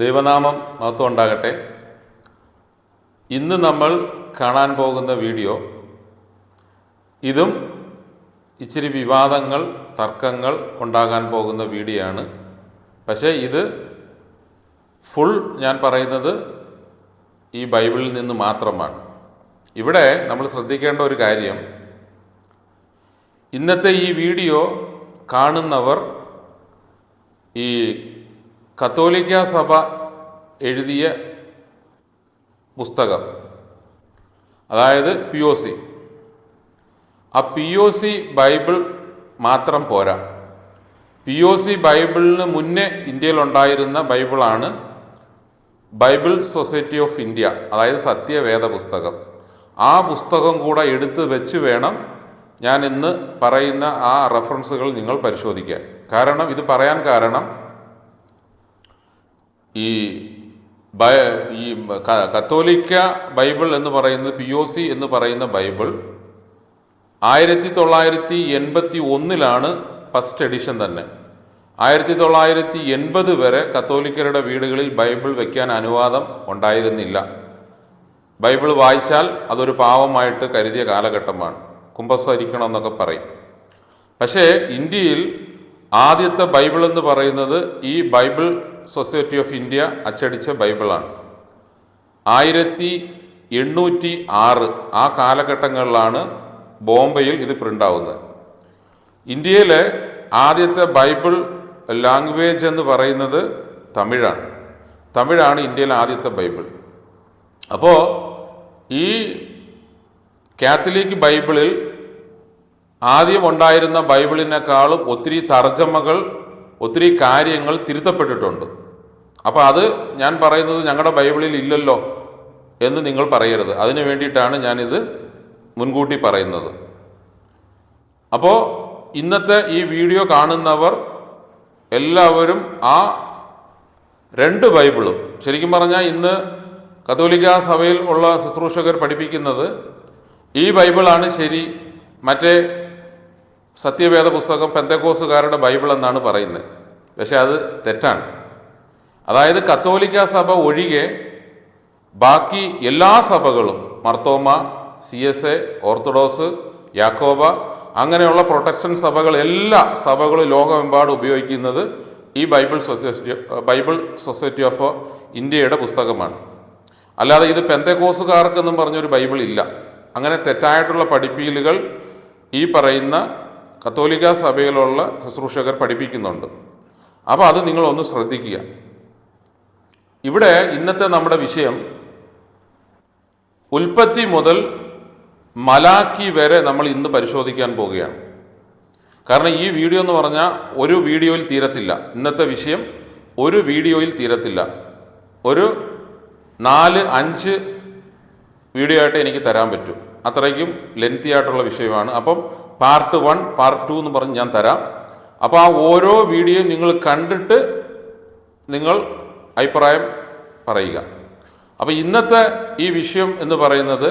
ദൈവനാമം മഹത്വം ഉണ്ടാകട്ടെ. ഇന്ന് നമ്മൾ കാണാൻ പോകുന്ന വീഡിയോ ഇതും ഇച്ചിരി വിവാദങ്ങൾ തർക്കങ്ങൾ ഉണ്ടാകാൻ പോകുന്ന വീഡിയോ ആണ്. പക്ഷേ ഇത് ഫുൾ ഞാൻ പറയുന്നത് ഈ ബൈബിളിൽ നിന്ന് മാത്രമാണ്. ഇവിടെ നമ്മൾ ശ്രദ്ധിക്കേണ്ട ഒരു കാര്യം ഇന്നത്തെ ഈ വീഡിയോ കാണുന്നവർ ഈ കത്തോലിക്ക സഭ എഴുതിയ പുസ്തകം. അതായത് പി ഒ സി ആ പി ഒ സി ബൈബിൾ മാത്രം പോരാ. പി ഒ സി ബൈബിളിന് മുന്നേ ഇന്ത്യയിലുണ്ടായിരുന്ന ബൈബിളാണ് ബൈബിൾ സൊസൈറ്റി ഓഫ് ഇന്ത്യ അതായത് സത്യവേദ പുസ്തകം. ആ പുസ്തകം കൂടെ എടുത്ത് വെച്ച് വേണം ഞാൻ ഇന്ന് പറയുന്ന ആ റെഫറൻസുകൾ നിങ്ങൾ പരിശോധിക്കാൻ. കാരണം ഇത് പറയാൻ കാരണം ഈ ഈ കത്തോലിക്ക ബൈബിൾ എന്ന് പറയുന്നത് പി ഒ സി എന്ന് പറയുന്ന ബൈബിൾ ആയിരത്തി തൊള്ളായിരത്തി എൺപത്തി ഒന്നിലാണ് ഫസ്റ്റ് എഡിഷൻ തന്നെ. ആയിരത്തി തൊള്ളായിരത്തി എൺപത് വരെ കത്തോലിക്കരുടെ വീടുകളിൽ ബൈബിൾ വയ്ക്കാൻ അനുവാദം ഉണ്ടായിരുന്നില്ല. ബൈബിൾ വായിച്ചാൽ അതൊരു പാവമായിട്ട് കരുതിയ കാലഘട്ടമാണ്. കുമ്പസരിക്കണം എന്നൊക്കെ പറയും. പക്ഷേ ഇന്ത്യയിൽ ആദ്യത്തെ ബൈബിൾ എന്ന് പറയുന്നത് ഈ ബൈബിൾ സൊസൈറ്റി ഓഫ് ഇന്ത്യ അച്ചടിച്ച ബൈബിളാണ്. ആയിരത്തി എണ്ണൂറ്റി ആറ് ആ കാലഘട്ടങ്ങളിലാണ് ബോംബെയിൽ ഇത് പ്രിന്റ് ആവുന്നത്. ഇന്ത്യയിലെ ആദ്യത്തെ ബൈബിൾ ലാംഗ്വേജ് എന്ന് പറയുന്നത് തമിഴാണ്. തമിഴാണ് ഇന്ത്യയിലെ ആദ്യത്തെ ബൈബിൾ. അപ്പോൾ ഈ കാത്തലിക് ബൈബിളിൽ ആദ്യം ഉണ്ടായിരുന്ന ബൈബിളിനേക്കാളും ഒത്തിരി തർജമകൾ ഒത്തിരി കാര്യങ്ങൾ തിരുത്തപ്പെട്ടിട്ടുണ്ട്. അപ്പോൾ അത് ഞാൻ പറയുന്നത് ഞങ്ങളുടെ ബൈബിളിൽ ഇല്ലല്ലോ എന്ന് നിങ്ങൾ പറയരുത്. അതിനു വേണ്ടിയിട്ടാണ് ഞാനിത് മുൻകൂട്ടി പറയുന്നത്. അപ്പോൾ ഇന്നത്തെ ഈ വീഡിയോ കാണുന്നവർ എല്ലാവരും ആ രണ്ട് ബൈബിളും ശരിക്കും പറഞ്ഞാൽ ഇന്ന് കത്തോലിക്ക സഭയിൽ ഉള്ള ശുശ്രൂഷകർ പഠിപ്പിക്കുന്നത് ഈ ബൈബിളാണ് ശരി മറ്റേ സത്യവേദ പുസ്തകം പെന്തക്കോസുകാരുടെ ബൈബിൾ എന്നാണ് പറയുന്നത്. പക്ഷെ അത് തെറ്റാണ്. അതായത് കത്തോലിക്ക സഭ ഒഴികെ ബാക്കി എല്ലാ സഭകളും Marthoma C S I orthodox യാക്കോബ അങ്ങനെയുള്ള പ്രൊട്ടക്ഷൻ സഭകൾ എല്ലാ സഭകളും ലോകമെമ്പാടും ഉപയോഗിക്കുന്നത് ഈ Bible society Bible society of ഇന്ത്യയുടെ പുസ്തകമാണ്. അല്ലാതെ ഇത് പെന്തക്കോസുകാർക്കെന്നും പറഞ്ഞൊരു ബൈബിൾ ഇല്ല. അങ്ങനെ തെറ്റായിട്ടുള്ള പഠിപ്പീലുകൾ ഈ പറയുന്ന കത്തോലിക്ക സഭയിലുള്ള ശുശ്രൂഷകർ പഠിപ്പിക്കുന്നുണ്ട്. അപ്പോൾ അത് നിങ്ങളൊന്ന് ശ്രദ്ധിക്കുക. ഇവിടെ ഇന്നത്തെ നമ്മുടെ വിഷയം ഉൽപ്പത്തി മുതൽ മലാക്കി വരെ നമ്മൾ ഇന്ന് പരിശോധിക്കാൻ പോവുകയാണ്. കാരണം ഈ വീഡിയോ എന്ന് പറഞ്ഞാൽ ഒരു വീഡിയോയിൽ തീരത്തില്ല. ഇന്നത്തെ വിഷയം ഒരു വീഡിയോയിൽ തീരത്തില്ല. ഒരു നാല് അഞ്ച് വീഡിയോ ആയിട്ട് എനിക്ക് തരാൻ പറ്റും. അത്രയ്ക്കും ലെങ്തി ആയിട്ടുള്ള വിഷയമാണ്. അപ്പം പാർട്ട് വൺ പാർട്ട് ടു എന്ന് പറഞ്ഞ് ഞാൻ തരാം. അപ്പോൾ ആ ഓരോ വീഡിയോ നിങ്ങൾ കണ്ടിട്ട് നിങ്ങൾ അഭിപ്രായം പറയുക. അപ്പോൾ ഇന്നത്തെ ഈ വിഷയം എന്ന് പറയുന്നത്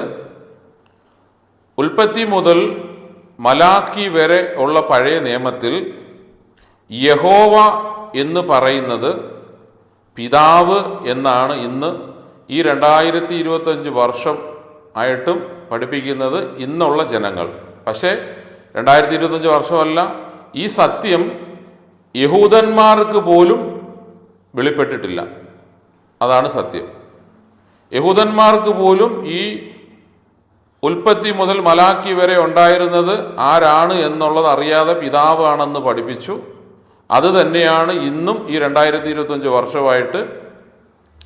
ഉൽപ്പത്തി മുതൽ മലാക്കി വരെ ഉള്ള പഴയ നിയമത്തിൽ യഹോവ എന്ന് പറയുന്നത് പിതാവ് എന്നാണ് ഇന്ന് ഈ രണ്ടായിരത്തി ഇരുപത്തഞ്ച് വർഷം ആയിട്ടും പഠിപ്പിക്കുന്നത് ഇന്നുള്ള ജനങ്ങൾ. പക്ഷേ രണ്ടായിരത്തി ഇരുപത്തഞ്ച് വർഷമല്ല ഈ സത്യം യഹൂദന്മാർക്ക് പോലും വെളിപ്പെട്ടിട്ടില്ല. അതാണ് സത്യം. യഹൂദന്മാർക്ക് പോലും ഈ ഉൽപ്പത്തി മുതൽ മലാക്കി വരെ ഉണ്ടായിരുന്നത് ആരാണ് എന്നുള്ളത് അറിയാതെ പിതാവാണെന്ന് പഠിപ്പിച്ചു. അത് തന്നെയാണ് ഇന്നും ഈ രണ്ടായിരത്തി ഇരുപത്തഞ്ച് വർഷമായിട്ട്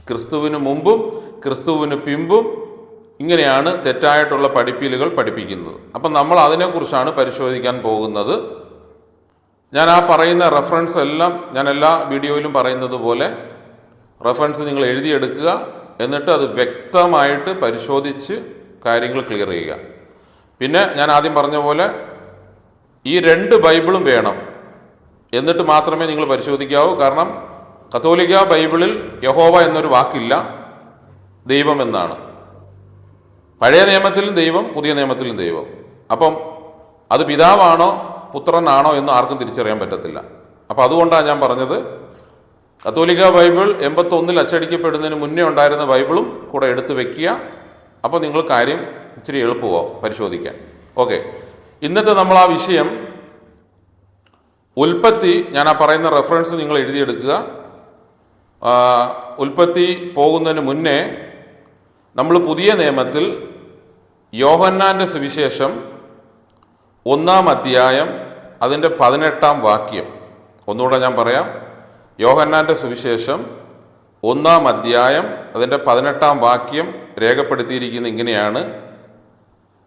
ക്രിസ്തുവിന് മുമ്പും ക്രിസ്തുവിന് പിമ്പും ഇങ്ങനെയാണ് തെറ്റായിട്ടുള്ള പഠിപ്പീലുകൾ പഠിപ്പിക്കുന്നത്. അപ്പം നമ്മൾ അതിനെക്കുറിച്ചാണ് പരിശോധിക്കാൻ പോകുന്നത്. ഞാൻ ആ പറയുന്ന റെഫറൻസ് എല്ലാം ഞാൻ എല്ലാ വീഡിയോയിലും പറയുന്നത് പോലെ റെഫറൻസ് നിങ്ങൾ എഴുതിയെടുക്കുക. എന്നിട്ട് അത് വ്യക്തമായിട്ട് പരിശോധിച്ച് കാര്യങ്ങൾ ക്ലിയർ ചെയ്യുക. പിന്നെ ഞാൻ ആദ്യം പറഞ്ഞ പോലെ ഈ രണ്ട് ബൈബിളും വേണം. എന്നിട്ട് മാത്രമേ നിങ്ങൾ പരിശോധിക്കാവൂ. കാരണം കത്തോലിക്ക ബൈബിളിൽ യഹോവ എന്നൊരു വാക്കില്ല ദൈവം എന്നാണ്. പഴയ നിയമത്തിലും ദൈവം പുതിയ നിയമത്തിലും ദൈവം. അപ്പം അത് പിതാവാണോ പുത്രനാണോ എന്ന് ആർക്കും തിരിച്ചറിയാൻ പറ്റത്തില്ല. അപ്പം അതുകൊണ്ടാണ് ഞാൻ പറഞ്ഞത് കത്തോലിക്ക ബൈബിൾ എൺപത്തൊന്നിൽ അച്ചടിക്കപ്പെടുന്നതിന് മുന്നേ ഉണ്ടായിരുന്ന ബൈബിളും കൂടെ എടുത്തു വെക്കുക. അപ്പോൾ നിങ്ങൾ കാര്യം ഇച്ചിരി എളുപ്പമാവും പരിശോധിക്കാൻ. ഓക്കെ. ഇന്നത്തെ നമ്മൾ ആ വിഷയം ഉൽപ്പത്തി ഞാൻ ആ പറയുന്ന റെഫറൻസ് നിങ്ങൾ എഴുതിയെടുക്കുക. ഉൽപ്പത്തി പോകുന്നതിന് മുന്നേ നമ്മൾ പുതിയ നിയമത്തിൽ യോഹന്നാന്റെ സുവിശേഷം ഒന്നാം അധ്യായം അതിന്റെ പതിനെട്ടാം വാക്യം. ഒന്നുകൂടെ ഞാൻ പറയാം. യോഹന്നാന്റെ സുവിശേഷം ഒന്നാം അധ്യായം അതിന്റെ പതിനെട്ടാം വാക്യം രേഖപ്പെടുത്തിയിരിക്കുന്ന ഇങ്ങനെയാണ്.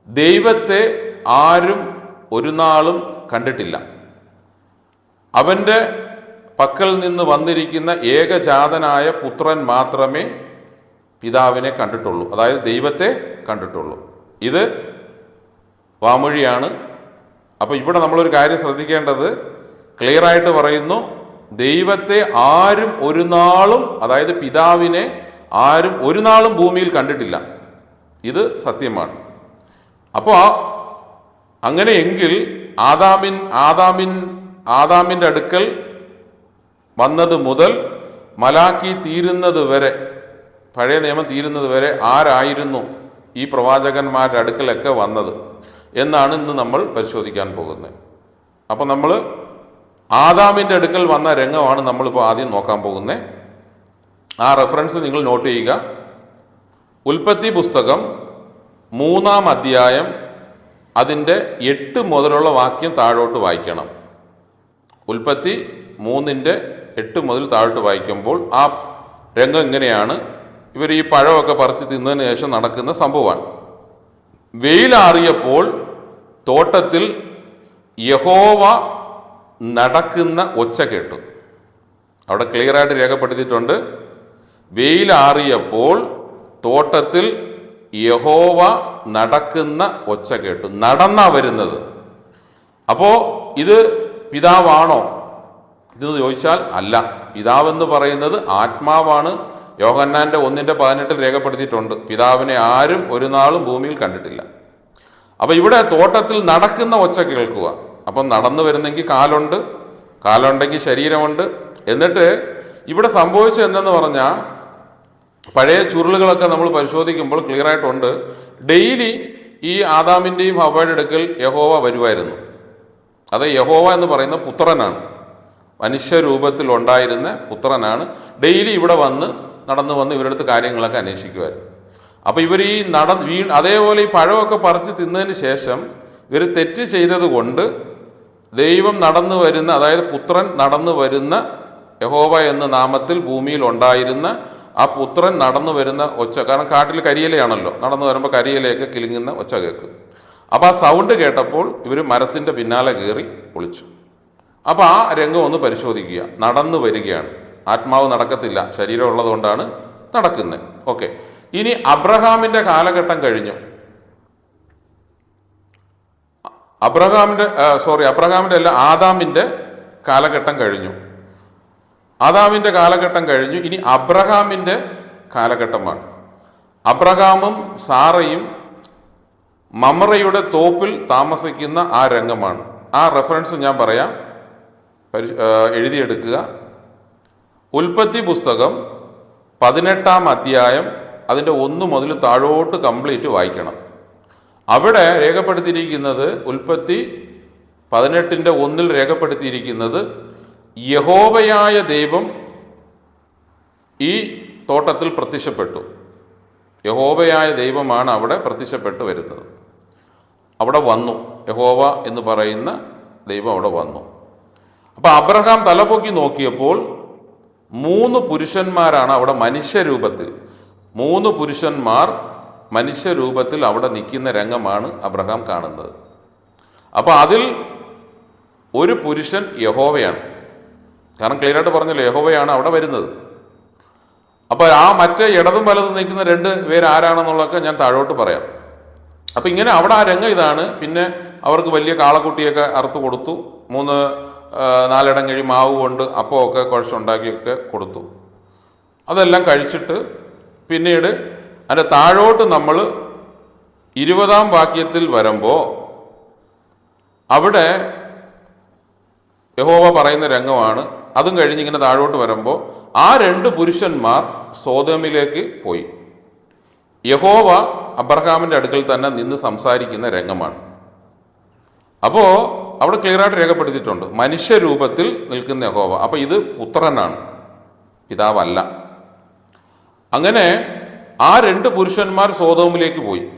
ദൈവത്തെ ആരും ഒരു നാളും കണ്ടിട്ടില്ല. അവന്റെ പക്കൽ നിന്ന് വന്നിരിക്കുന്ന ഏകജാതനായ പുത്രൻ മാത്രമേ പിതാവിനെ കണ്ടിട്ടുള്ളൂ. അതായത് ദൈവത്തെ കണ്ടിട്ടുള്ളൂ. ഇത് വാമൊഴിയാണ്. അപ്പോൾ ഇവിടെ നമ്മളൊരു കാര്യം ശ്രദ്ധിക്കേണ്ടത്. ക്ലിയർ ആയിട്ട് പറയുന്നു ദൈവത്തെ ആരും ഒരു നാളും അതായത് പിതാവിനെ ആരും ഒരു നാളും ഭൂമിയിൽ കണ്ടിട്ടില്ല. ഇത് സത്യമാണ്. അപ്പോൾ അങ്ങനെയെങ്കിൽ ആദാമിൻ ആദാമിൻ ആദാമിന്റെ അടുക്കൽ വന്നത് മുതൽ മലാക്കി തീരുന്നത് വരെ പഴയ നിയമം തീരുന്നത് വരെ ആരായിരുന്നു ഈ പ്രവാചകന്മാരുടെ അടുക്കലൊക്കെ വന്നത് എന്നാണ് ഇന്ന് നമ്മൾ പരിശോധിക്കാൻ പോകുന്നത്. അപ്പം നമ്മൾ ആദാമിന്റെ അടുക്കൽ വന്ന രംഗമാണ് നമ്മളിപ്പോൾ ആദ്യം നോക്കാൻ പോകുന്നത് ആ റെഫറൻസ് നിങ്ങൾ നോട്ട് ചെയ്യുക. ഉൽപ്പത്തി പുസ്തകം മൂന്നാം അധ്യായം അതിന്റെ എട്ട് മുതലുള്ള വാക്യം താഴോട്ട് വായിക്കണം. ഉൽപ്പത്തി മൂന്നിന്റെ എട്ട് മുതൽ താഴോട്ട് വായിക്കുമ്പോൾ ആ രംഗം ഇങ്ങനെയാണ് ഇവർ ഈ പഴമൊക്കെ പറിച്ച് തിന്നതിന് ശേഷം നടക്കുന്ന സംഭവമാണ്. വെയിലാറിയപ്പോൾ തോട്ടത്തിൽ യഹോവ നടക്കുന്ന ഒച്ച കേട്ടു. അവിടെ ക്ലിയർ ആയിട്ട് രേഖപ്പെടുത്തിയിട്ടുണ്ട്. വെയിലാറിയപ്പോൾ തോട്ടത്തിൽ യഹോവ നടക്കുന്ന ഒച്ച കേട്ടു. നടന്നാ വരുന്നത്. അപ്പോ ഇത് പിതാവാണോ? ഇതെന്ന് ചോദിച്ചാൽ അല്ല. പിതാവെന്ന് പറയുന്നത് ആത്മാവാണ്. യോഹന്നാന്റെ ഒന്നിന്റെ പതിനെട്ടിൽ രേഖപ്പെടുത്തിയിട്ടുണ്ട് പിതാവിനെ ആരും ഒരു നാളും ഭൂമിയിൽ കണ്ടിട്ടില്ല. അപ്പൊ ഇവിടെ തോട്ടത്തിൽ നടക്കുന്ന ഒച്ച കേൾക്കുക. അപ്പം നടന്നു വരുന്നെങ്കിൽ കാലുണ്ട് കാലുണ്ടെങ്കിൽ ശരീരമുണ്ട്. എന്നിട്ട് ഇവിടെ സംഭവിച്ചത് എന്തെന്ന് പറഞ്ഞാൽ പഴയ ചുരുളുകളൊക്കെ നമ്മൾ പരിശോധിക്കുമ്പോൾ ക്ലിയർ ആയിട്ടുണ്ട്. ഡെയിലി ഈ ആദാമിന്റെയും ഹവയുടെ അടുക്കൽ യഹോവ വരുമായിരുന്നു അത് യഹോവ എന്ന് പറയുന്ന പുത്രനാണ്. മനുഷ്യരൂപത്തിൽ ഉണ്ടായിരുന്ന പുത്രനാണ്. ഡെയിലി ഇവിടെ വന്ന് നടന്നു വന്ന് ഇവരുടെ അടുത്ത് കാര്യങ്ങളൊക്കെ അന്വേഷിക്കുമായിരുന്നു അപ്പോൾ ഇവർ ഈ നട വീ അതേപോലെ ഈ പഴമൊക്കെ പറിച്ച് തിന്നതിന് ശേഷം ഇവർ തെറ്റ് ചെയ്തത് കൊണ്ട് ദൈവം നടന്നു വരുന്ന അതായത് പുത്രൻ നടന്നു വരുന്ന യഹോവ എന്ന നാമത്തിൽ ഭൂമിയിൽ ഉണ്ടായിരുന്ന ആ പുത്രൻ നടന്നു വരുന്ന ഒച്ച കാരണം കാട്ടിൽ കരിയിലയാണല്ലോ നടന്നു വരുമ്പോൾ കരിയിലയൊക്കെ കിലുങ്ങുന്ന ഒച്ച കേൾക്കും. അപ്പോൾ ആ സൗണ്ട് കേട്ടപ്പോൾ ഇവർ മരത്തിന്റെ പിന്നാലെ കയറി ഒളിച്ചു. അപ്പോൾ ആ രംഗം ഒന്ന് പരിശോധിക്കുക നടന്നു വരികയാണ്. ആത്മാവ് നടക്കത്തില്ല. ശരീരം ഉള്ളതുകൊണ്ടാണ് നടക്കുന്നത്. ഓക്കെ ഇനി അബ്രഹാമിന്റെ കാലഘട്ടം കഴിഞ്ഞു. അബ്രഹാമിന്റെ സോറി അബ്രഹാമിന്റെ അല്ല ആദാമിന്റെ കാലഘട്ടം കഴിഞ്ഞു. ആദാമിന്റെ കാലഘട്ടം കഴിഞ്ഞു. ഇനി അബ്രഹാമിന്റെ കാലഘട്ടമാണ്. അബ്രഹാമും സാറയും മമറയുടെ തോപ്പിൽ താമസിക്കുന്ന ആ രംഗമാണ്. ആ റെഫറൻസ് ഞാൻ പറയാം. എഴുതിയെടുക്കുക. ഉൽപ്പത്തി പുസ്തകം പതിനെട്ടാം അധ്യായം അതിന്റെ ഒന്ന് മുതൽ താഴോട്ട് കംപ്ലീറ്റ് വായിക്കണം. അവിടെ രേഖപ്പെടുത്തിയിരിക്കുന്നത് ഉൽപ്പത്തി പതിനെട്ടിന്റെ ഒന്നിൽ രേഖപ്പെടുത്തിയിരിക്കുന്നത് യഹോവയായ ദൈവം ഈ തോട്ടത്തിൽ പ്രത്യക്ഷപ്പെട്ടു. യഹോവയായ ദൈവമാണ് അവിടെ പ്രത്യക്ഷപ്പെട്ട് വരുന്നത്. അവിടെ വന്നു. യഹോവ എന്ന് പറയുന്ന ദൈവം അവിടെ വന്നു. അപ്പോൾ അബ്രഹാം തലപൊക്കി നോക്കിയപ്പോൾ മൂന്ന് പുരുഷന്മാരാണ് അവിടെ മനുഷ്യരൂപത്തിൽ. മൂന്ന് പുരുഷന്മാർ മനുഷ്യരൂപത്തിൽ അവിടെ നിൽക്കുന്ന രംഗമാണ് അബ്രഹാം കാണുന്നത്. അപ്പോൾ അതിൽ ഒരു പുരുഷൻ യഹോവയാണ്. കാരണം ക്ലിയർ ആയിട്ട് പറഞ്ഞല്ലോ യഹോവയാണ് അവിടെ വരുന്നത്. അപ്പോൾ ആ മറ്റേ ഇടതും വലതും നിൽക്കുന്ന രണ്ട് പേര് ആരാണെന്നുള്ളതൊക്കെ ഞാൻ താഴോട്ട് പറയാം. അപ്പം ഇങ്ങനെ അവിടെ ആ രംഗം ഇതാണ്. പിന്നെ അവർക്ക് വലിയ കാളക്കുട്ടിയൊക്കെ അറുത്ത് കൊടുത്തു. മൂന്ന് നാലിടം കഴി മാവ് കൊണ്ട് അപ്പമൊക്കെ കുഴച്ചുണ്ടാക്കിയൊക്കെ കൊടുത്തു. അതെല്ലാം കഴിച്ചിട്ട് പിന്നീട് അതിന്റെ താഴോട്ട് നമ്മൾ ഇരുപതാം വാക്യത്തിൽ വരുമ്പോൾ അവിടെ യഹോവ പറയുന്ന രംഗമാണ്. അതും കഴിഞ്ഞ് ഇങ്ങനെ താഴോട്ട് വരുമ്പോൾ ആ രണ്ട് പുരുഷന്മാർ സോതമിലേക്ക് പോയി. യഹോവ അബ്രഹാമിന്റെ അടുക്കൽ തന്നെ നിന്ന് സംസാരിക്കുന്ന രംഗമാണ്. അപ്പോ അവിടെ ക്ലിയർ ആയിട്ട് രേഖപ്പെടുത്തിയിട്ടുണ്ട്. മനുഷ്യരൂപത്തിൽ നിൽക്കുന്ന യഹോവ. അപ്പൊ ഇത് പുത്രനാണ്. പിതാവല്ല. അങ്ങനെ ആ രണ്ട് പുരുഷന്മാർ സോതോമിലേക്ക് പോയി.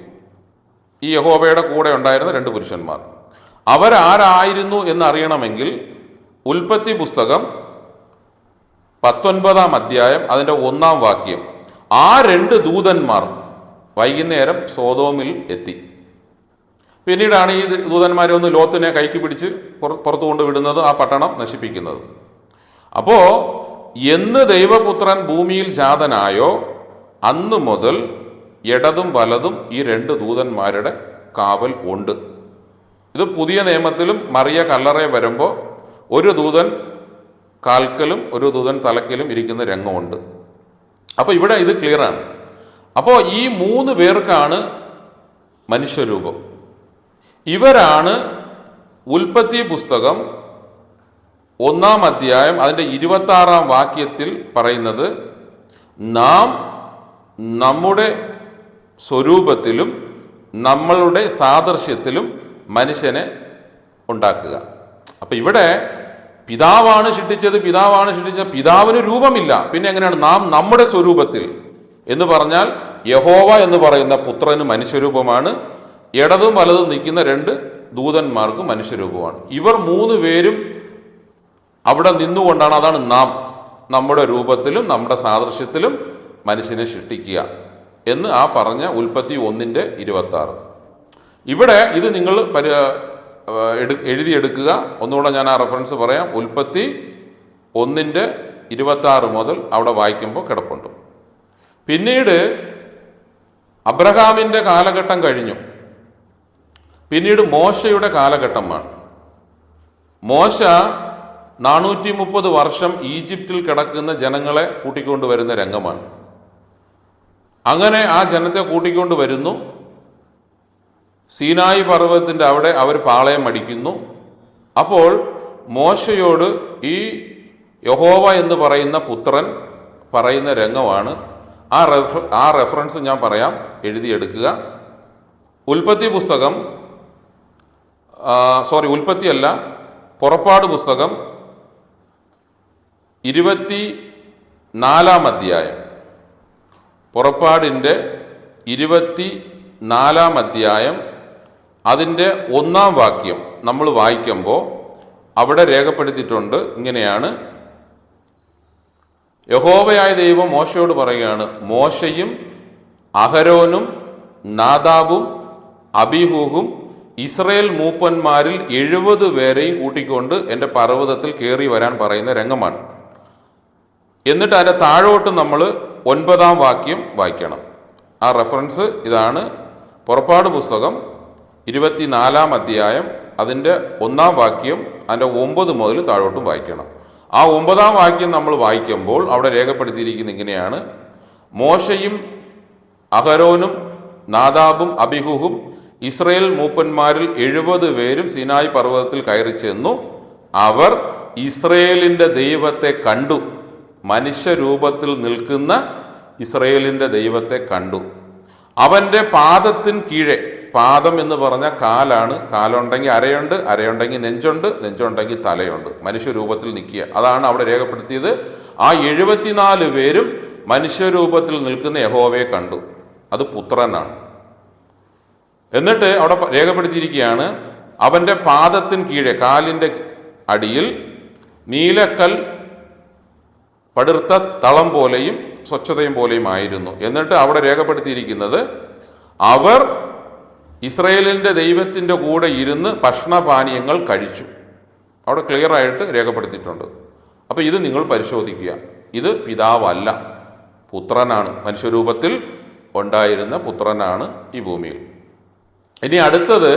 ഈ യഹോവയുടെ കൂടെ ഉണ്ടായിരുന്ന രണ്ട് പുരുഷന്മാർ. അവരാരായിരുന്നു എന്നറിയണമെങ്കിൽ ഉൽപ്പത്തി പുസ്തകം പത്തൊൻപതാം അധ്യായം അതിന്റെ ഒന്നാം വാക്യം. ആ രണ്ട് ദൂതന്മാർ വൈകുന്നേരം സോതോമിൽ എത്തി. പിന്നീടാണ് ഈ ദൂതന്മാരെ ഒന്ന് ലോത്തിനെ കൈക്ക് പിടിച്ച് പുറത്തു പുറത്തു കൊണ്ടുവിടുന്നത് ആ പട്ടണം നശിപ്പിക്കുന്നത്. അപ്പോ എന്ന് ദൈവപുത്രൻ ഭൂമിയിൽ ജാതനായോ അന്ന് മുതൽ ഇടതും വലതും ഈ രണ്ട് ദൂതന്മാരുടെ കാവൽ ഉണ്ട്. ഇത് പുതിയ നിയമത്തിലും മറിയ കല്ലറ വരുമ്പോൾ ഒരു ദൂതൻ കാൽക്കലും ഒരു ദൂതൻ തലക്കലും ഇരിക്കുന്ന രംഗമുണ്ട്. അപ്പോൾ ഇവിടെ ഇത് ക്ലിയറാണ് അപ്പോൾ ഈ മൂന്ന് പേർക്കാണ് മനുഷ്യരൂപം. ഇവരാണ് ഉൽപ്പത്തി പുസ്തകം ഒന്നാം അധ്യായം അതിന്റെ ഇരുപത്തി ആറാം വാക്യത്തിൽ പറയുന്നത് നാം നമ്മുടെ സ്വരൂപത്തിലും നമ്മളുടെ സാദൃശ്യത്തിലും മനുഷ്യനെ ഉണ്ടാക്കുക. അപ്പൊ ഇവിടെ പിതാവാണ് ശിക്ഷിച്ചത് പിതാവാണ് ശിക്ഷിച്ചത് പിതാവിന് രൂപമില്ല. പിന്നെ എങ്ങനെയാണ്? നാം നമ്മുടെ സ്വരൂപത്തിൽ. എന്ന് പറഞ്ഞാൽ യഹോവ എന്ന് പറയുന്ന പുത്രന് മനുഷ്യരൂപമാണ് ഇടതും വലതും നിൽക്കുന്ന രണ്ട് ദൂതന്മാർക്ക് മനുഷ്യരൂപമാണ്. ഇവർ മൂന്ന് പേരും അവിടെ നിന്നുകൊണ്ടാണ് അതാണ് നാം. നമ്മുടെ രൂപത്തിലും നമ്മുടെ സാദൃശ്യത്തിലും മനുഷ്യനെ സൃഷ്ടിക്കുക എന്ന് ആ പറഞ്ഞ ഉൽപ്പത്തി ഒന്നിന്റെ ഇരുപത്തി ആറ് ഇവിടെ ഇത് നിങ്ങൾ പരി എടു- എഴുതിയെടുക്കുക. ഒന്നുകൂടെ ഞാൻ ആ റെഫറൻസ് പറയാം. ഉൽപ്പത്തി ഒന്നിന്റെ ഇരുപത്തി ആറ് മുതൽ അവിടെ വായിക്കുമ്പോൾ കിടപ്പുണ്ട്. പിന്നീട് അബ്രഹാമിന്റെ കാലഘട്ടം കഴിഞ്ഞു. പിന്നീട് മോശയുടെ കാലഘട്ടമാണ്. മോശ നാനൂറ്റി മുപ്പത് വർഷം ഈജിപ്തിൽ കിടക്കുന്ന ജനങ്ങളെ കൂട്ടിക്കൊണ്ടുവരുന്ന രംഗമാണ്. അങ്ങനെ ആ ജനത്തെ കൂട്ടിക്കൊണ്ടുവരുന്നു. സീനായി പർവതത്തിന്റെ അവിടെ അവർ പാളയം അടിക്കുന്നു. അപ്പോൾ മോശയോട് ഈ യഹോവ എന്ന് പറയുന്ന പുത്രൻ പറയുന്ന രംഗമാണ്. ആ റെഫ ആ റെഫറൻസ് ഞാൻ പറയാം എഴുതിയെടുക്കുക. ഉൽപ്പത്തി പുസ്തകം സോറി ഉൽപ്പത്തി അല്ല പുറപ്പാട് പുസ്തകം ഇരുപത്തി നാലാം അധ്യായം. പുറപ്പാടിന്റെ ഇരുപത്തി നാലാം അധ്യായം അതിന്റെ ഒന്നാം വാക്യം നമ്മൾ വായിക്കുമ്പോൾ അവിടെ രേഖപ്പെടുത്തിയിട്ടുണ്ട് ഇങ്ങനെയാണ്. യഹോവയായ ദൈവം മോശയോട് പറയുകയാണ് മോശയും അഹരോനും നാദാബും അബിഹൂഹും ഇസ്രയേൽ മൂപ്പന്മാരിൽ എഴുപത് പേരെയും കൂട്ടിക്കൊണ്ട് എന്റെ പർവതത്തിൽ കയറി വരാൻ പറയുന്ന രംഗമാണ്. എന്നിട്ട് അതിന്റെ താഴോട്ട് നമ്മൾ ഒൻപതാം വാക്യം വായിക്കണം. ആ റെഫറൻസ് ഇതാണ് പുറപ്പാട് പുസ്തകം ഇരുപത്തിനാലാം അധ്യായം അതിന്റെ ഒന്നാം വാക്യം അതിന്റെ ഒമ്പത് മുതൽ താഴോട്ടും വായിക്കണം. ആ ഒമ്പതാം വാക്യം നമ്മൾ വായിക്കുമ്പോൾ അവിടെ രേഖപ്പെടുത്തിയിരിക്കുന്ന ഇങ്ങനെയാണ്. മോശയും അഹരോനും നാദാബും അബിഹുഹും ഇസ്രയേൽ മൂപ്പന്മാരിൽ എഴുപത് പേരും സിനായ് പർവതത്തിൽ കയറി ചെന്നു. അവർ ഇസ്രയേലിന്റെ ദൈവത്തെ കണ്ടു. മനുഷ്യരൂപത്തിൽ നിൽക്കുന്ന ഇസ്രയേലിന്റെ ദൈവത്തെ കണ്ടു. അവന്റെ പാദത്തിന് കീഴെ പാദം എന്ന് പറഞ്ഞ കാലാണ് കാലുണ്ടെങ്കിൽ അരയുണ്ട് അരയുണ്ടെങ്കിൽ നെഞ്ചുണ്ട് നെഞ്ചുണ്ടെങ്കിൽ തലയുണ്ട്. മനുഷ്യരൂപത്തിൽ നിൽക്കുക. അതാണ് അവിടെ രേഖപ്പെടുത്തിയത്. ആ എഴുപത്തിനാല് പേരും മനുഷ്യരൂപത്തിൽ നിൽക്കുന്ന യഹോവയെ കണ്ടു. അത് പുത്രനാണ്. എന്നിട്ട് അവിടെ രേഖപ്പെടുത്തിയിരിക്കുകയാണ് അവന്റെ പാദത്തിന് കീഴെ കാലിന്റെ അടിയിൽ നീലക്കൽ പടുത്ത തളം പോലെയും സ്വച്ഛതയും പോലെയും ആയിരുന്നു. എന്നിട്ട് അവിടെ രേഖപ്പെടുത്തിയിരിക്കുന്നത് അവർ ഇസ്രയേലിന്റെ ദൈവത്തിന്റെ കൂടെ ഇരുന്ന് ഭക്ഷണപാനീയങ്ങൾ കഴിച്ചു. അവിടെ ക്ലിയർ ആയിട്ട് രേഖപ്പെടുത്തിയിട്ടുണ്ട്. അപ്പോൾ ഇത് നിങ്ങൾ പരിശോധിക്കുക. ഇത് പിതാവല്ല പുത്രനാണ്. മനുഷ്യരൂപത്തിൽ ഉണ്ടായിരുന്ന പുത്രനാണ് ഈ ഭൂമിയിൽ. ഇനി അടുത്തത്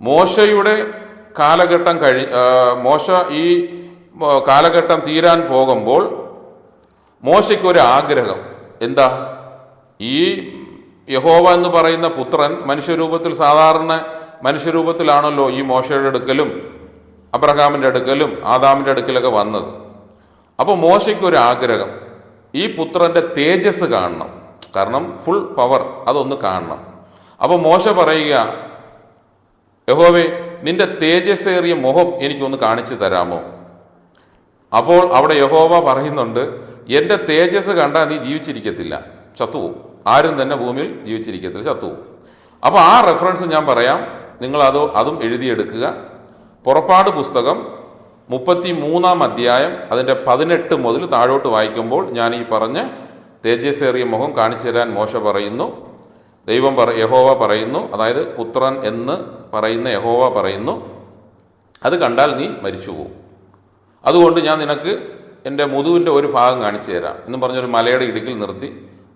മോശയുടെ കാലഘട്ടം കഴി മോശ ഈ കാലഘട്ടം തീരാൻ പോകുമ്പോൾ മോശയ്ക്കൊരു ആഗ്രഹം എന്താ? ഈ യഹോവ എന്ന് പറയുന്ന പുത്രൻ മനുഷ്യരൂപത്തിൽ സാധാരണ മനുഷ്യരൂപത്തിലാണല്ലോ ഈ മോശയുടെ അടുക്കലും അബ്രഹാമിന്റെ അടുക്കലും ആദാമിന്റെ അടുക്കലൊക്കെ വന്നത്. അപ്പോൾ മോശയ്ക്കൊരു ആഗ്രഹം ഈ പുത്രന്റെ തേജസ് കാണണം. കാരണം ഫുൾ പവർ അതൊന്ന് കാണണം. അപ്പോൾ മോശ പറയുക യഹോവേ നിന്റെ തേജസ്സേറിയ മുഖം എനിക്കൊന്ന് കാണിച്ചു തരാമോ? അപ്പോൾ അവിടെ യഹോവ പറയുന്നുണ്ട് എന്റെ തേജസ് കണ്ടാൽ നീ ജീവിച്ചിരിക്കത്തില്ല ചത്തുപോകും. ആരും തന്നെ ഭൂമിയിൽ ജീവിച്ചിരിക്കത്തില്ല ചത്തുപോകും. അപ്പോൾ ആ റെഫറൻസ് ഞാൻ പറയാം നിങ്ങൾ അത് അതും എഴുതിയെടുക്കുക. പുറപ്പാട് പുസ്തകം മുപ്പത്തി മൂന്നാം അധ്യായം അതിന്റെ പതിനെട്ട് മുതൽ താഴോട്ട് വായിക്കുമ്പോൾ ഞാൻ ഈ പറഞ്ഞ് തേജസ്സേറിയ മുഖം കാണിച്ചു തരാൻ മോശ പറയുന്നു. ദൈവം പറ യഹോവ പറയുന്നു അതായത് പുത്രൻ എന്ന് പറയുന്ന യഹോവ പറയുന്നു അത് കണ്ടാൽ നീ മരിച്ചു പോകും അതുകൊണ്ട് ഞാൻ നിനക്ക് എന്റെ മുതുവിന്റെ ഒരു ഭാഗം കാണിച്ചു തരാം. എന്നും പറഞ്ഞൊരു മലയുടെ ഇടുക്കിൽ നിർത്തി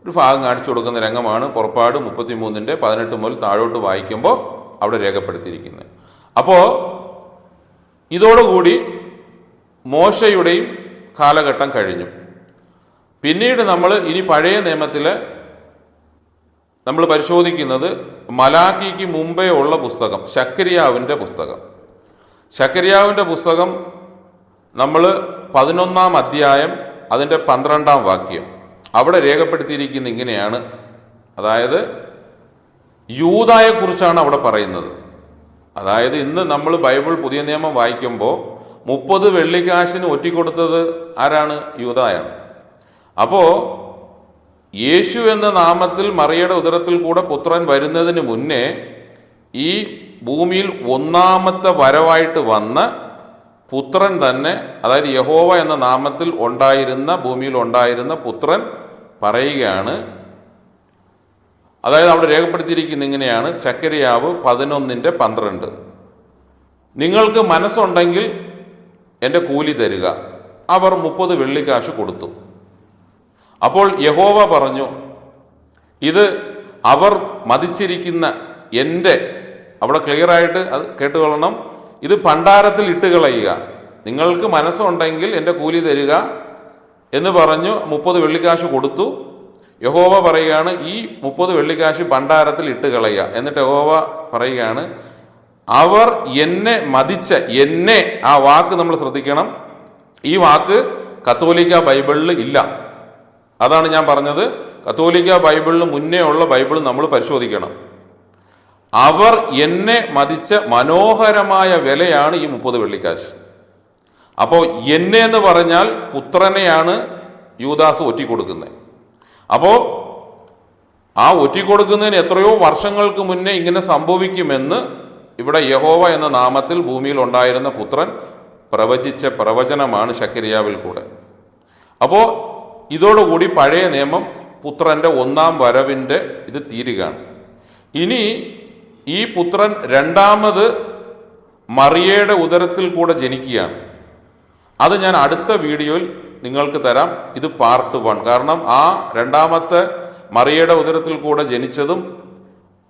ഒരു ഭാഗം കാണിച്ചു കൊടുക്കുന്ന രംഗമാണ് പുറപ്പാട് മുപ്പത്തി മൂന്നിന്റെ പതിനെട്ട് മുതൽ താഴോട്ട് വായിക്കുമ്പോൾ അവിടെ രേഖപ്പെടുത്തിയിരിക്കുന്നത്. അപ്പോൾ ഇതോടുകൂടി മോശയുടെയും കാലഘട്ടം കഴിഞ്ഞു. പിന്നീട് നമ്മൾ ഇനി പഴയ നിയമത്തിൽ നമ്മൾ പരിശോധിക്കുന്നത് മലാഖിക്ക് മുമ്പേ ഉള്ള പുസ്തകം ശക്കരിയാവിന്റെ പുസ്തകം. ശക്കരിയാവിന്റെ പുസ്തകം നമ്മൾ പതിനൊന്നാം അധ്യായം അതിന്റെ പന്ത്രണ്ടാം വാക്യം. അവിടെ രേഖപ്പെടുത്തിയിരിക്കുന്ന ഇങ്ങനെയാണ്. അതായത് യൂതായെക്കുറിച്ചാണ് അവിടെ പറയുന്നത്. അതായത് ഇന്ന് നമ്മൾ ബൈബിൾ പുതിയ നിയമം വായിക്കുമ്പോൾ മുപ്പത് വെള്ളിക്കാശിന് ഒറ്റിക്കൊടുത്തത് ആരാണ്? യൂതായാണ്. അപ്പോൾ യേശു എന്ന നാമത്തിൽ മറിയുടെ ഉദരത്തിൽ കൂടെ പുത്രൻ വരുന്നതിന് മുന്നേ ഈ ഭൂമിയിൽ ഒന്നാമത്തെ വരവായിട്ട് വന്ന പുത്രൻ തന്നെ അതായത് യഹോവ എന്ന നാമത്തിൽ ഉണ്ടായിരുന്ന ഭൂമിയിൽ ഉണ്ടായിരുന്ന പുത്രൻ പറയുകയാണ്. അതായത് അവിടെ രേഖപ്പെടുത്തിയിരിക്കുന്ന ഇങ്ങനെയാണ്. സക്കരിയാവ് പതിനൊന്നിന്റെ പന്ത്രണ്ട്. നിങ്ങൾക്ക് മനസ്സുണ്ടെങ്കിൽ എന്റെ കൂലി തരിക. അവർ മുപ്പത് വെള്ളിക്കാശ് കൊടുത്തു. അപ്പോൾ യഹോവ പറഞ്ഞു ഇത് അവർ മതിച്ചിരിക്കുന്ന എന്റെ അവിടെ ക്ലിയർ ആയിട്ട് അത് കേട്ടുകൊള്ളണം ഇത് ഭണ്ഡാരത്തിൽ ഇട്ട് കളയുക നിങ്ങൾക്ക് മനസ്സുണ്ടെങ്കിൽ എന്റെ കൂലി തരിക എന്ന് പറഞ്ഞു മുപ്പത് വെള്ളിക്കാശ് കൊടുത്തു. യഹോവ പറയുകയാണ് ഈ മുപ്പത് വെള്ളിക്കാശ് ഭണ്ഡാരത്തിൽ ഇട്ട് കളയുക എന്നിട്ട് യഹോവ പറയുകയാണ് അവർ എന്നെ മതിച്ച എന്നെ ആ വാക്ക് നമ്മൾ ശ്രദ്ധിക്കണം. ഈ വാക്ക് കത്തോലിക്ക ബൈബിളിൽ ഇല്ല. അതാണ് ഞാൻ പറഞ്ഞത്. കത്തോലിക്ക ബൈബിളിന് മുന്നേ ഉള്ള ബൈബിൾ നമ്മൾ പരിശോധിക്കണം. അവർ എന്നെ മതിച്ച മനോഹരമായ വിലയാണ് ഈ മുപ്പത് വെള്ളിക്കാശ്. അപ്പോൾ എന്നെ എന്ന് പറഞ്ഞാൽ പുത്രനെയാണ് യൂദാസ് ഒറ്റിക്കൊടുക്കുന്നത്. അപ്പോൾ ആ ഒറ്റിക്കൊടുക്കുന്നതിന് എത്രയോ വർഷങ്ങൾക്ക് മുന്നേ ഇങ്ങനെ സംഭവിക്കുമെന്ന് ഇവിടെ യഹോവ എന്ന നാമത്തിൽ ഭൂമിയിൽ ഉണ്ടായിരുന്ന പുത്രൻ പ്രവചിച്ച പ്രവചനമാണ് ശക്കരിയാവിൽ കൂടെ. അപ്പോൾ ഇതോടുകൂടി പഴയ നിയമം പുത്രന്റെ ഒന്നാം വരവിന്റെ ഇത് തീരുകയാണ്. ഇനി ഈ പുത്രൻ രണ്ടാമത് മറിയയുടെ ഉദരത്തിൽ കൂടെ ജനിക്കുകയാണ്. അത് ഞാൻ അടുത്ത വീഡിയോയിൽ നിങ്ങൾക്ക് തരാം. ഇത് പാർട്ട് വൺ കാരണം ആ രണ്ടാമത്തെ മറിയയുടെ ഉദരത്തിൽ കൂടെ ജനിച്ചതും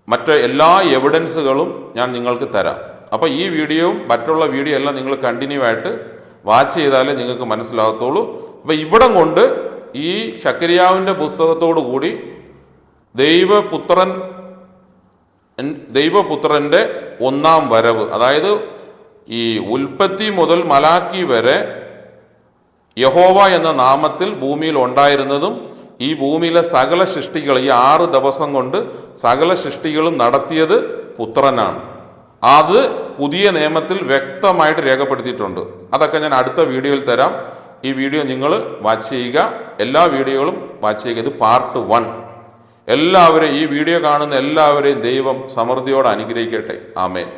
മറ്റ് എല്ലാ എവിഡൻസുകളും ഞാൻ നിങ്ങൾക്ക് തരാം. അപ്പോൾ ഈ വീഡിയോയും മറ്റുള്ള വീഡിയോ എല്ലാം നിങ്ങൾ കണ്ടിന്യൂ ആയിട്ട് വാച്ച് ചെയ്താലേ നിങ്ങൾക്ക് മനസ്സിലാകത്തുള്ളൂ. അപ്പോൾ ഇവിടം കൊണ്ട് ഈ ശക്രിയാവിന്റെ പുസ്തകത്തോടു കൂടി ദൈവപുത്രൻ ദൈവപുത്രന്റെ ഒന്നാം വരവ് അതായത് ഈ ഉൽപ്പത്തി മുതൽ മലാക്കി വരെ യഹോവ എന്ന നാമത്തിൽ ഭൂമിയിൽ ഉണ്ടായിരുന്നതും ഈ ഭൂമിയിലെ സകല സൃഷ്ടികൾ ഈ ആറ് ദിവസം കൊണ്ട് സകല സൃഷ്ടികളും നടത്തിയത് പുത്രനാണ്. അത് പുതിയ നിയമത്തിൽ വ്യക്തമായിട്ട് രേഖപ്പെടുത്തിയിട്ടുണ്ട്. അതൊക്കെ ഞാൻ അടുത്ത വീഡിയോയിൽ തരാം. ഈ വീഡിയോ നിങ്ങൾ വാച്ച് ചെയ്യുക. എല്ലാ വീഡിയോകളും വാച്ച് ചെയ്യുക. ഇത് പാർട്ട് വൺ എല്ലാവരെയും ഈ വീഡിയോ കാണുന്ന എല്ലാവരെയും ദൈവം സമൃദ്ധിയോടെ അനുഗ്രഹിക്കട്ടെ. ആമേൻ.